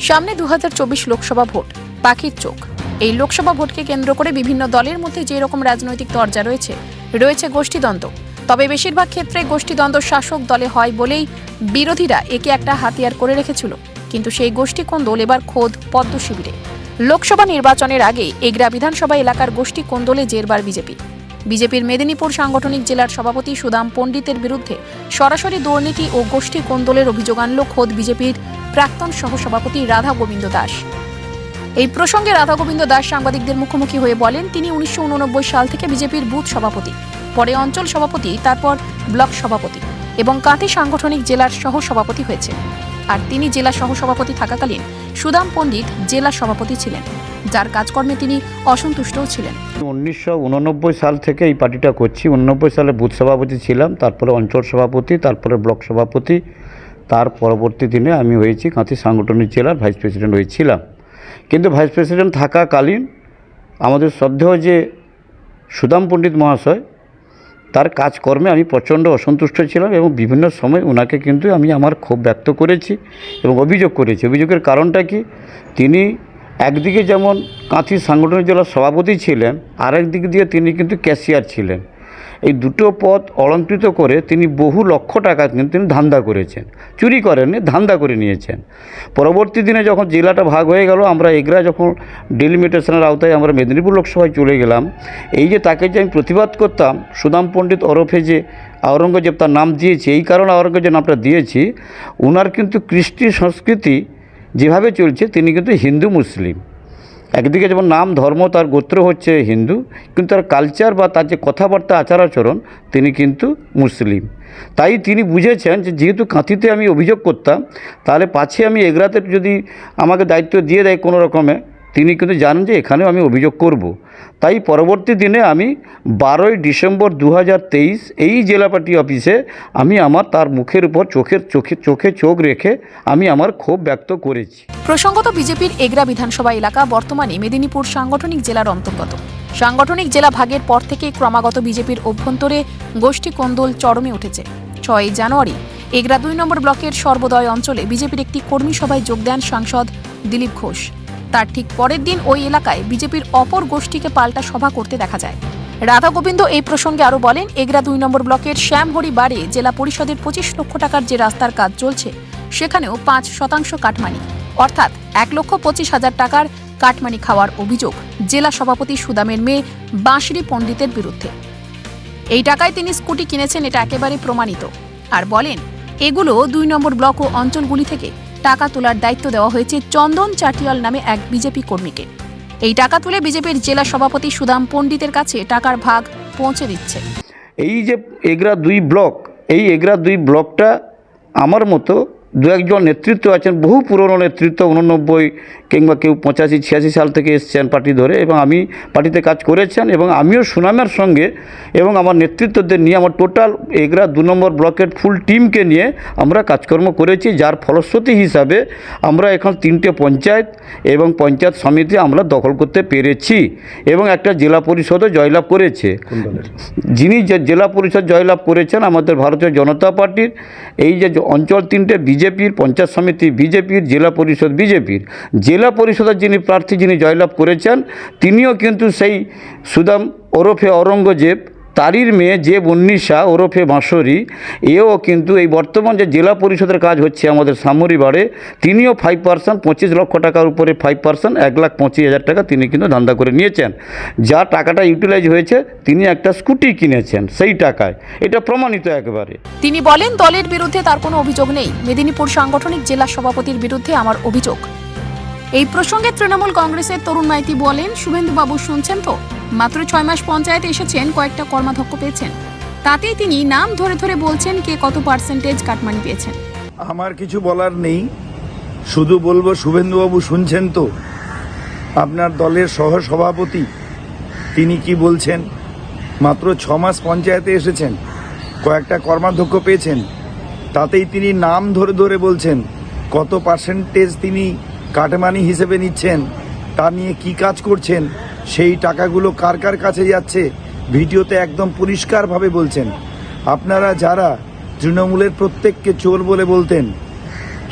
সামনে দু হাজার চব্বিশ লোকসভা ভোট, পাখির চোখ। এই লোকসভা ভোটকে কেন্দ্র করে বিভিন্ন দলের মধ্যে যে রকম রাজনৈতিক তরজা রয়েছে রয়েছে গোষ্ঠীদ্বন্দ্ব। তবে বেশিরভাগ ক্ষেত্রে গোষ্ঠীদ্বন্দ্ব শাসক দলে হয় বলেই বিরোধীরা একে একটা হাতিয়ার করে রেখেছিল। কিন্তু সেই গোষ্ঠী কোন্দল এবার খোদ পদ্ম শিবিরে লোকসভা নির্বাচনের আগে এগরা বিধানসভা এলাকার গোষ্ঠী কোন্দলে জেরবার বিজেপি? বিজেপির মেদিনীপুর সাংগঠনিক জেলার সভাপতি সুদাম পণ্ডিতের বিরুদ্ধে সরাসরি দুর্নীতি ও গোষ্ঠী কোন্দলের অভিযোগ আনল খোদ বিজেপির প্রাক্তন সহসভাপতি রাধা গোবিন্দ দাস। এই প্রসঙ্গে রাধা গোবিন্দ দাস সাংবাদিকদের মুখোমুখি হয়ে বলেন, তিনি উনিশশো উননব্বই সাল থেকে বিজেপির বুথ সভাপতি, পরে অঞ্চল সভাপতি, তারপর ব্লক সভাপতি এবং কাঁথি সাংগঠনিক জেলার সহ সভাপতি হয়েছে আর তিনি জেলা সহসভাপতি থাকাকালীন সুদাম পণ্ডিত জেলা সভাপতি ছিলেন, যার কাজকর্মে তিনি অসন্তুষ্টও ছিলেন। উনিশশো উননব্বই সাল থেকে এই পার্টিটা করছি। উননব্বই সালে বুথ সভাপতি ছিলাম, তারপরে অঞ্চল সভাপতি, তারপরে ব্লক সভাপতি, তার পরবর্তী দিনে আমি হয়েছি কাঁথি সাংগঠনিক জেলার ভাইস প্রেসিডেন্ট হয়েছিলাম। কিন্তু ভাইস প্রেসিডেন্ট থাকাকালীন আমাদের শ্রদ্ধেয় যে সুদাম পণ্ডিত মহাশয় তার কাজকর্মে আমি প্রচণ্ড অসন্তুষ্ট ছিলাম এবং বিভিন্ন সময় ওনাকে কিন্তু আমি আমার ক্ষোভ ব্যক্ত করেছি এবং অভিযোগ করেছি। অভিযোগের কারণটা কি? তিনি একদিকে যেমন কাঁথি সাংগঠনিক জেলার সভাপতি ছিলেন আরেক দিক দিয়ে তিনি কিন্তু ক্যাশিয়ার ছিলেন। এই দুটো পদ অলঙ্কৃত করে তিনি বহু লক্ষ টাকা কিন্তু তিনি ধান্দা করেছেন। চুরি করেননি, ধান্দা করে নিয়েছেন। পরবর্তী দিনে যখন জেলাটা ভাগ হয়ে গেল, আমরা এগরা যখন ডেলিমিটেশনের আওতায় আমরা মেদিনীপুর লোকসভায় চলে গেলাম, এই যে তাকে যে আমি প্রতিবাদ করতাম, সুদাম পণ্ডিত ওরফে যে আওরঙ্গজেব তার নাম দিয়েছি, এই কারণে আওরঙ্গজেব নামটা দিয়েছি ওনার কিন্তু কৃষ্টি সংস্কৃতি যেভাবে চলছে, তিনি কিন্তু হিন্দু মুসলিম। একদিকে যেমন নাম, ধর্ম, তার গোত্র হচ্ছে হিন্দু, কিন্তু তার কালচার বা তার যে কথাবার্তা আচার আচরণ তিনি কিন্তু মুসলিম। তাই তিনি বুঝেছেন যে যেহেতু কাঁথিতে আমি অভিযোগ করতাম, তাহলে পাছে আমি এগরাতে যদি আমাকে দায়িত্ব দিয়ে দেয় কোনো রকমে তিনি কিন্তু জানেন যে এখানেও আমি অভিযোগ করব। তাই পরবর্তী দিনে আমি বারোই ডিসেম্বর দু হাজার তেইশ এই জেলা পার্টি অফিসে আমি আমার তার মুখের উপর চোখের চোখে চোখে চোখ রেখে আমি আমার ক্ষোভ ব্যক্ত করেছি। প্রসঙ্গত বিজেপির এগরা বিধানসভা এলাকা বর্তমানে মেদিনীপুর সাংগঠনিক জেলার অন্তর্গত। সাংগঠনিক জেলা ভাগের পর থেকে ক্রমাগত বিজেপির অভ্যন্তরে গোষ্ঠী কোন্দল চরমে উঠেছে। ছয়ই জানুয়ারি, এগরা দুই নম্বর ব্লকের সর্বদয় অঞ্চলে বিজেপির একটি কর্মী সভায় যোগ দেন সাংসদ দিলীপ ঘোষ। তার ঠিক পরের দিন ওই এলাকায় বিজেপির অপর গোষ্ঠীকে পাল্টা সভা করতে দেখা যায়। রাধা গোবিন্দ এই প্রসঙ্গে আরও বলেন, এগরা দুই নম্বর ব্লকের শ্যামহরি বাড়ে জেলা পরিষদের পঁচিশ লক্ষ টাকার যে রাস্তার কাজ চলছে, সেখানেও পাঁচ শতাংশ কাটমানি। অর্থাৎ এক লক্ষ পঁচিশ হাজার টাকার কাটমানি খাওয়ার অভিযোগ জেলা সভাপতি সুদামের মেয়ে বাঁশরি পণ্ডিতের বিরুদ্ধে। এই টাকায় তিনি স্কুটি কিনেছেন, এটা একেবারে প্রমাণিত। আর বলেন, এগুলো দুই নম্বর ব্লক ও অঞ্চলগুলি থেকে টাকা তোলার দায়িত্ব দেওয়া হয়েছে চন্দন চাটিয়াল নামে এক বিজেপি কর্মীকে। এই টাকা তুলে বিজেপির জেলা সভাপতি সুদাম পণ্ডিতের কাছে টাকার ভাগ পৌঁছে দিচ্ছে। এই যে এগরা দুই ব্লক, এই এগরা দুই ব্লকটা আমার মতো দু একজন নেতৃত্ব আছেন বহু পুরনো নেতৃত্ব উননব্বই কিংবা কেউ পঁচাশি ছিয়াশি সাল থেকে এসছেন পার্টি ধরে এবং আমি পার্টিতে কাজ করেছেন এবং আমিও সুনামের সঙ্গে এবং আমার নেতৃত্বদের নিয়ে আমার টোটাল এগরা দু নম্বর ব্লকের ফুল টিমকে নিয়ে আমরা কাজকর্ম করেছি যার ফলশ্রুতি হিসাবে আমরা এখন তিনটে পঞ্চায়েত এবং পঞ্চায়েত সমিতি আমরা দখল করতে পেরেছি এবং একটা জেলা পরিষদও জয়লাভ করেছে। যিনি যে জেলা পরিষদ জয়লাভ করেছেন আমাদের ভারতীয় জনতা পার্টির এই যে অঞ্চল তিনটে বিজেপির পঞ্চায়েত সমিতি, বিজেপির জেলা পরিষদ, বিজেপির। জেলা পরিষদের যিনি প্রার্থী যিনি জয়লাভ করেছেন, তিনিও কিন্তু সেই সুদাম ওরফে অরঙ্গজেব তারির মেয়ে যে বন্নিশা ওরফে বাঁশরি, এও কিন্তু এই বর্তমান যে জেলা পরিষদের কাজ হচ্ছে আমাদের সামরিবাড়ে, তিনিও ফাইভ পার্সেন্ট পঁচিশ লক্ষ টাকার উপরে ফাইভ পার্সেন্ট এক লাখ পঁচিশ হাজার টাকা তিনি কিন্তু ধান্দা করে নিয়েছেন। যা টাকাটা ইউটিলাইজ হয়েছে, তিনি একটা স্কুটি কিনেছেন সেই টাকায়। এটা প্রমাণিত একবারে। তিনি বলেন, দলের বিরুদ্ধে তার কোনো অভিযোগ নেই। মেদিনীপুর সাংগঠনিক জেলা সভাপতির বিরুদ্ধে আমার অভিযোগ। এই প্রসঙ্গে তৃণমূল কংগ্রেসের তরুণ মাইতি বলেন শুভেন্দু বাবু শুনছেন তো? মাত্র ছয় মাস পঞ্চায়েতে এসেছেন, কয়েকটা কর্মাধ্যক্ষ পেয়েছেন। তাতেই তিনি নাম ধরে ধরে বলছেন কে কত পার্সেন্টেজ কাটমানি পেয়েছেন। আমার কিছু বলার নেই। শুধু বলব, শুভেন্দুবাবু শুনছেন তো? আপনার দলের সহ সভাপতি তিনি কি বলছেন? মাত্র ছ মাস পঞ্চায়েতে এসেছেন, কয়েকটা কর্মাধ্যক্ষ পেয়েছেন। তাতেই তিনি নাম ধরে ধরে বলছেন, কত পার্সেন্টেজ তিনি কাটমানি হিসেবে নিচ্ছেন, তা নিয়ে কি কাজ করছেন? সেই টাকাগুলো কার কার কাছে যাচ্ছে ভিডিওতে একদম পরিষ্কারভাবে বলছেন। আপনারা যারা তৃণমূলের প্রত্যেককে চোর বলে বলতেন,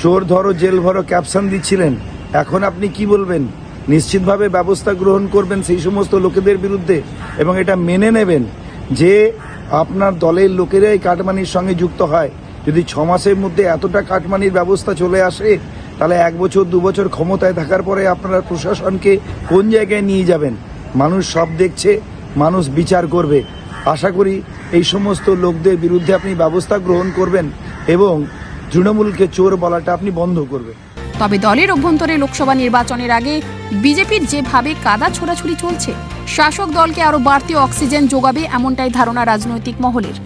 চোর ধরো, জেল ভরো ক্যাপশন দিচ্ছিলেন, এখন আপনি কি বলবেন? নিশ্চিতভাবে ব্যবস্থা গ্রহণ করবেন সেই সমস্ত লোকেদের বিরুদ্ধে এবং এটা মেনে নেবেন যে আপনার দলের লোকেরাই কাটমানির সঙ্গে যুক্ত হয়। যদি ছ মাসের মধ্যে এতটা কাটমানির ব্যবস্থা চলে আসে তাহলে এক বছর, দু বছর ক্ষমতায় থাকার পরে আপনারা প্রশাসনকে কোন জায়গায় নিয়ে যাবেন? মানুষ সব দেখছে, মানুষ বিচার করবে। আশা করি এই সমস্ত লোকদের বিরুদ্ধে আপনি ব্যবস্থা গ্রহণ করবেন এবং তৃণমূলকে চোর বলাটা আপনি বন্ধ করবেন। তবে দলের অভ্যন্তরে লোকসভা নির্বাচনের আগে বিজেপির যেভাবে কাদা ছোড়াছুড়ি চলছে, শাসক দলকে আরও বাড়তি অক্সিজেন যোগাবে এমনটাই ধারণা রাজনৈতিক মহলের।